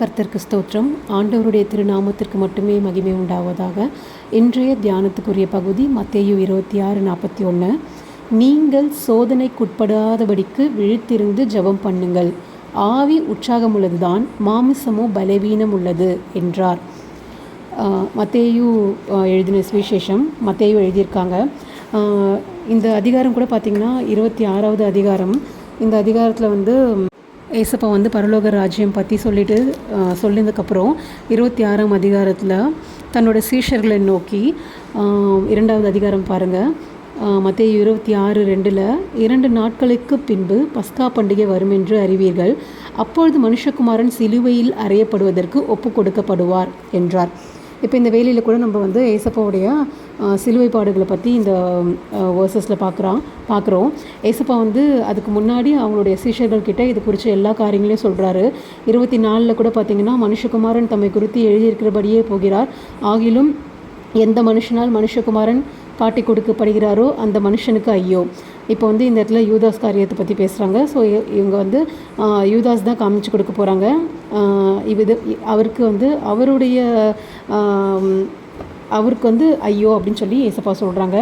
கர்த்தருக்கு ஸ்தோத்திரம். ஆண்டவருடைய திருநாமத்திற்கு மட்டுமே மகிமை உண்டாவதாக. இன்றைய தியானத்துக்குரிய பகுதி மத்தேயு இருபத்தி ஆறு நாற்பத்தி ஒன்று நீங்கள் சோதனைக்குட்படாதபடிக்கு விழித்திருந்து ஜெபம் பண்ணுங்கள். ஆவி உற்சாகம் உள்ளதுதான் மாமிசமோ பலவீனம் உள்ளது என்றார் மத்தேயு எழுதின சுவிசேஷம் மத்தேயு எழுதியிருக்காங்க. இந்த அதிகாரம் கூட பார்த்திங்கன்னா இருபத்தி ஆறாவது அதிகாரம். இந்த அதிகாரத்தில் வந்து ஏசப்பா வந்து பரலோக ராஜ்யம் பற்றி சொல்லிட்டு சொல்லினதுக்கப்புறம் இருபத்தி ஆறாம் அதிகாரத்தில் தன்னோட சீஷர்களை நோக்கி இரண்டாவது அதிகாரம் பாருங்கள் மத்திய இருபத்தி ஆறு ரெண்டில் இரண்டு நாட்களுக்கு பின்பு பஸ்கா பண்டிகை வரும் என்று அறிவீர்கள். அப்பொழுது மனுஷகுமாரன் சிலுவையில் அறையப்படுவதற்கு ஒப்பு கொடுக்கப்படுவார் என்றார். இப்போ இந்த வேலையில் கூட நம்ம வந்து ஏசப்பாவுடைய சிலுவை பாடுகளை பற்றி இந்த வேர்சஸில் பார்க்குறான் பார்க்குறோம் ஏசப்பா வந்து அதுக்கு முன்னாடி அவங்களுடைய சீஷர்கள் கிட்ட இது குறித்த எல்லா காரியங்களையும் சொல்கிறாரு இருபத்தி நாலில் கூட பார்த்தீங்கன்னா மனுஷகுமாரன் தம்மை குறித்து எழுதியிருக்கிறபடியே போகிறார். ஆகிலும் எந்த மனுஷனால் மனுஷகுமாரன் காட்டி கொடுக்கப்படுகிறாரோ அந்த மனுஷனுக்கு ஐயோ. இப்போ வந்து இந்த இடத்துல யூதாஸ் காரியத்தை பற்றி பேசுகிறாங்க ஸோ இவங்க வந்து யூதாஸ் தான் காமிச்சு கொடுக்க போகிறாங்க இது அவருக்கு வந்து அவருடைய அவருக்கு வந்து ஐயோ அப்படின்னு சொல்லி ஏசப்பா சொல்கிறாங்க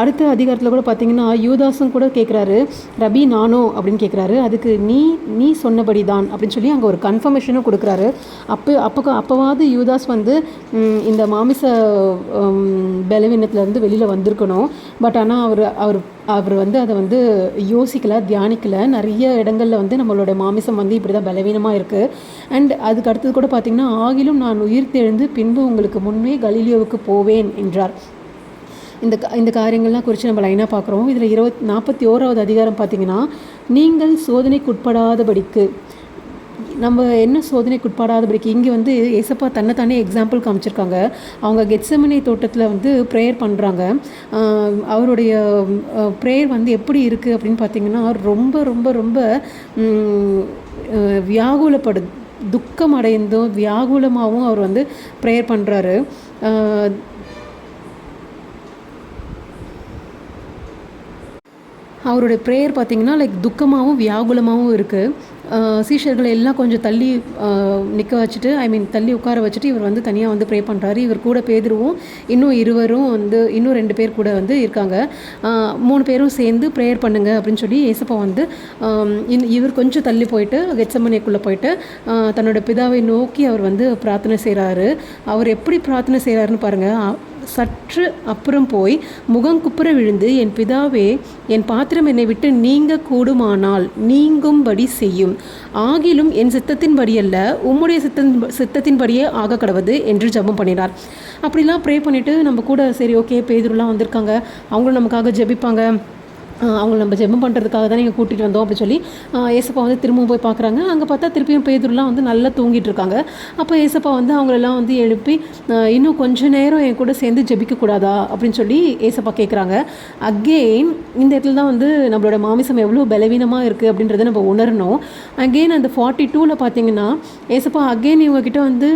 அடுத்த அதிகாரத்தில் கூட பார்த்தீங்கன்னா யூதாஸும் கூட கேட்குறாரு ரபி நானோ அப்படின்னு கேட்குறாரு அதுக்கு நீ நீ சொன்னபடி தான் அப்படின்னு சொல்லி அங்கே ஒரு கன்ஃபர்மேஷனும் கொடுக்குறாரு. அப்போ அப்போ அப்போவாவது யூதாஸ் வந்து இந்த மாமிச பலவீனத்துலேருந்து வெளியில் வந்திருக்கணும். பட் ஆனால் அவர் அவர் அவர் வந்து அதை வந்து யோசிக்கலை தியானிக்கலை. நிறைய இடங்களில் வந்து நம்மளோட மாமிசம் வந்து இப்படி தான் பலவீனமாக இருக்குது அண்ட் அதுக்கு அடுத்தது கூட பார்த்திங்கன்னா ஆகிலும் நான் உயிர் தெழுந்து பின்பு உங்களுக்கு முன்னே கலீலியோவுக்கு போவேன் என்றார். இந்த க- இந்த காரியங்கள்லாம் குறித்து நம்ம லைனாக பார்க்குறோம். இதில் இருபத் நாற்பத்தி ஓராவது அதிகாரம் பார்த்தீங்கன்னா நீங்கள் சோதனைக்குட்படாதபடிக்கு நம்ம என்ன சோதனைக்குட்படாதபடிக்கு இங்கே வந்து ஏசப்பா தன்னைத்தானே எக்ஸாம்பிள் காமிச்சிருக்காங்க. அவங்க கெட்சமனை தோட்டத்தில் வந்து ப்ரேயர் பண்ணுறாங்க அவருடைய ப்ரேயர் வந்து எப்படி இருக்குது அப்படின்னு பார்த்தீங்கன்னா ரொம்ப ரொம்ப ரொம்ப வியாகுலப்படு துக்கம் அடைந்தும் வியாகுலமாகவும் அவர் வந்து ப்ரேயர் பண்ணுறாரு அவருடைய ப்ரேயர் பார்த்தீங்கன்னா லைக் துக்கமாகவும் வியாகுலமாகவும் இருக்குது சீஷர்களை எல்லாம் கொஞ்சம் தள்ளி நிற்க வச்சுட்டு ஐ மீன் தள்ளி உட்கார வச்சுட்டு இவர் வந்து தனியாக வந்து ப்ரே பண்ணுறாரு இவர் கூட பேதுருவும் இன்னும் இருவரும் வந்து இன்னும் ரெண்டு பேர் கூட வந்து இருக்காங்க. மூணு பேரும் சேர்ந்து ப்ரேயர் பண்ணுங்க அப்படின்னு சொல்லி ஏசப்பா வந்து இன்- இவர் கொஞ்சம் தள்ளி போயிட்டு கெச்சமனைக்குள்ளே போயிட்டு தன்னோட பிதாவை நோக்கி அவர் வந்து பிரார்த்தனை செய்கிறாரு அவர் எப்படி பிரார்த்தனை செய்கிறாருன்னு பாருங்கள் சற்று அப்புறம் போய் முகங்குப்புற விழுந்து என் பிதாவே என் பாத்திரம் என்னை விட்டு நீங்க கூடுமானால் நீங்கும்படி செய்யும். ஆகிலும் என் சித்தத்தின்படி அல்ல உம்முடைய சித்தன் சித்தத்தின்படியே ஆக கடவுது என்று ஜபம் பண்ணினார். அப்படிலாம் ப்ரே பண்ணிவிட்டு நம்ம கூட சரி ஓகே பேதுருலாம் வந்திருக்காங்க. அவங்களும் நமக்காக ஜெபிப்பாங்க. ஆஹ் அவங்கள நம்ம ஜெபம் பண்ணுறதுக்காக தான் இங்கே கூட்டிகிட்டு வந்தோம் அப்படின்னு சொல்லி ஏசப்பா வந்து திரும்பவும் போய் பார்க்குறாங்க. அங்கே பார்த்தா திருப்பியும் பேதுருலாம் வந்து நல்லா தூங்கிட்டு இருக்காங்க. அப்போ ஏசப்பா வந்து அவங்களெல்லாம் வந்து எழுப்பி இன்னும் கொஞ்ச நேரம் என் கூட சேர்ந்து ஜெபிக்க கூடாதா அப்படின்னு சொல்லி ஏசப்பா கேட்குறாங்க அகெயின் இந்த இடத்துல தான் வந்து நம்மளோட மாமிசம் எவ்வளோ பலவீனமாக இருக்குது அப்படின்றத நம்ம உணரணும். அகெயின் அந்த ஃபார்ட்டி டூவில் பார்த்தீங்கன்னா ஏசப்பா அகெயின் இவங்கக்கிட்ட வந்து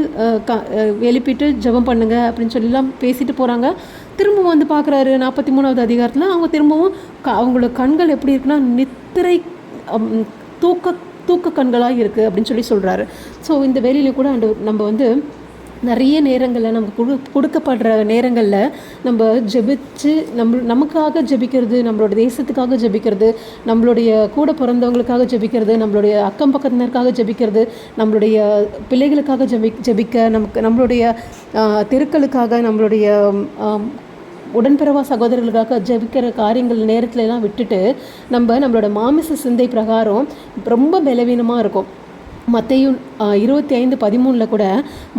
க- எழுப்பிட்டு ஜெபம் பண்ணுங்க அப்படின்னு சொல்லிலாம் பேசிட்டு போகிறாங்க திரும்பவும் வந்து பார்க்குறாரு. நாற்பத்தி மூணாவது அதிகாரத்தில் அவங்க திரும்பவும் க அவங்களோட கண்கள் எப்படி இருக்குன்னா நித்திரை தூக்க தூக்க கண்களாக இருக்குது அப்படின்னு சொல்லி சொல்கிறாரு ஸோ இந்த வேலையில் கூட அண்டு நம்ம வந்து நிறைய நேரங்களில் நமக்கு கொடு கொடுக்கப்படுற நேரங்களில் நம்ம ஜெபிச்சு நம்ம நமக்காக ஜெபிக்கிறது நம்மளோட தேசத்துக்காக ஜெபிக்கிறது நம்மளுடைய கூட பிறந்தவங்களுக்காக ஜெபிக்கிறது நம்மளுடைய அக்கம் பக்கத்தினருக்காக ஜெபிக்கிறது நம்மளுடைய பிள்ளைகளுக்காக ஜெபி ஜெபிக்க நமக்கு நம்மளுடைய தெருக்களுக்காக நம்மளுடைய உடன்பிறவா சகோதரர்களுக்காக ஜெபிக்கிற காரியங்கள் நேரத்துலலாம் விட்டுட்டு நம்ம நம்மளோட மாமிச சிந்தை பிரகாரம் ரொம்ப பலவீனமாக இருக்கும். மத்தையும் இருபத்தி ஐந்து பதிமூணில் கூட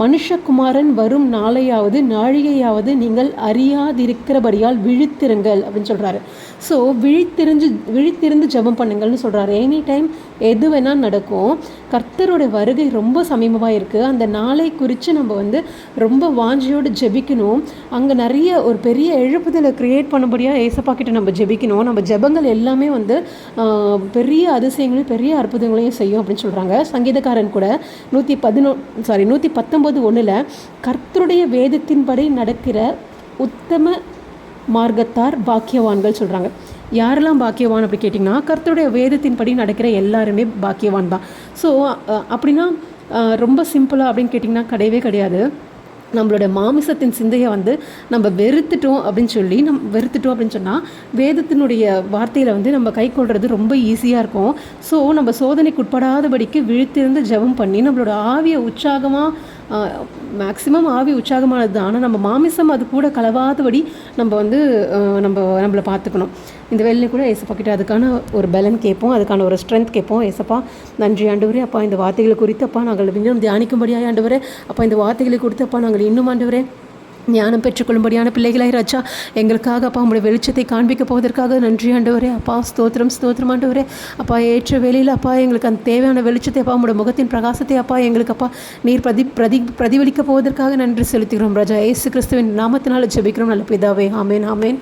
மனுஷகுமாரன் வரும் நாளையாவது நாழிகையாவது நீங்கள் அறியாதிருக்கிறபடியால் விழித்திருங்கள் அப்படின்னு சொல்கிறாரு ஸோ விழித்திருந்து விழித்திருந்து ஜெபம் பண்ணுங்கள்னு சொல்கிறாரு எனி டைம் எது வேணால் நடக்கும். கர்த்தரோட வருகை ரொம்ப சமீபமாக இருக்குது அந்த நாளை குறித்து நம்ம வந்து ரொம்ப வாஞ்சியோடு ஜெபிக்கணும். அங்கே நிறைய ஒரு பெரிய எழுப்புதலை க்ரியேட் பண்ணும்படியாக ஏசப்பா கிட்ட நம்ம ஜெபிக்கணும். நம்ம ஜெபங்கள் எல்லாமே வந்து பெரிய அதிசயங்களையும் பெரிய அற்புதங்களையும் செய்யும் அப்படின்னு சொல்கிறாங்க சங்கீதக்காரன் கூட நூற்றி பதினொ சாரி நூற்றி பத்தொம்போது ஒன்றில் கர்த்தருடைய வேதத்தின்படி நடக்கிற உத்தம மார்க்கத்தார் பாக்கியவான்கள் சொல்கிறாங்க யாரெல்லாம் பாக்கியவான் அப்படி கேட்டிங்கன்னா கர்த்தருடைய வேதத்தின்படி நடக்கிற எல்லாருமே பாக்கியவான் தான். ஸோ அப்படின்னா ரொம்ப சிம்பிளாக அப்படின்னு கேட்டிங்கன்னா கிடையவே கிடையாது. நம்மளோட மாமிசத்தின் சிந்தையை வந்து நம்ம வெறுத்துட்டோம் அப்படின்னு சொல்லி நம் வெறுத்துட்டோம் அப்படின்னு சொன்னால் வேதத்தினுடைய வார்த்தையில் வந்து நம்ம கை கொள்வது ரொம்ப ஈஸியாக இருக்கும். ஸோ நம்ம சோதனைக்கு உட்படாதபடிக்கு விழித்திருந்து ஜெபம் பண்ணி நம்மளோட ஆவியை உற்சாகமாக மேக்ஸிமம் ஆவி உற்சாகமானது தான் ஆனால் நம்ம மாமிசம் அது கூட கலவாதபடி நம்ம வந்து நம்ம நம்மளை பார்த்துக்கணும். இந்த வேலையில் கூட ஏசப்பா கிட்ட அதுக்கான ஒரு பலன் கேட்போம். அதுக்கான ஒரு ஸ்ட்ரென்த் கேட்போம். ஏசப்பா நன்றி ஆண்டவரே. அப்பா இந்த வார்த்தைகளை குறித்து அப்பா நாங்கள் இன்னும் தியானிக்கும்படியாக ஆண்டவரே. அப்பா இந்த வார்த்தைகளை கொடுத்து அப்பா நாங்கள் இன்னும் ஆண்டவரே. ஞானம் பெற்றுக்கொள்ளும்படியான பிள்ளைகளாய் ராஜா. எங்களுக்காக அப்பா உங்களுடைய வெளிச்சத்தை காண்பிக்க போவதற்காக நன்றி ஆண்டவரே. அப்பா ஸ்தோத்திரம் ஸ்தோத்திரம் ஆண்டவரே. அப்பா ஏற்ற வேலையில் அப்பா எங்களுக்கு அந்த தேவையான வெளிச்சத்தை அப்பா உங்களுடைய முகத்தின் பிரகாசத்தை அப்பா எங்களுக்கு அப்பா நீர் பிரதி பிரதி பிரதிபலிக்க போவதற்காக நன்றி செலுத்துகிறோம் ராஜா. ஏசு கிறிஸ்துவின் நாமத்தினால் ஜெபிக்கிறோம். நல்ல பிதாவே ஆமேன் ஆமேன்.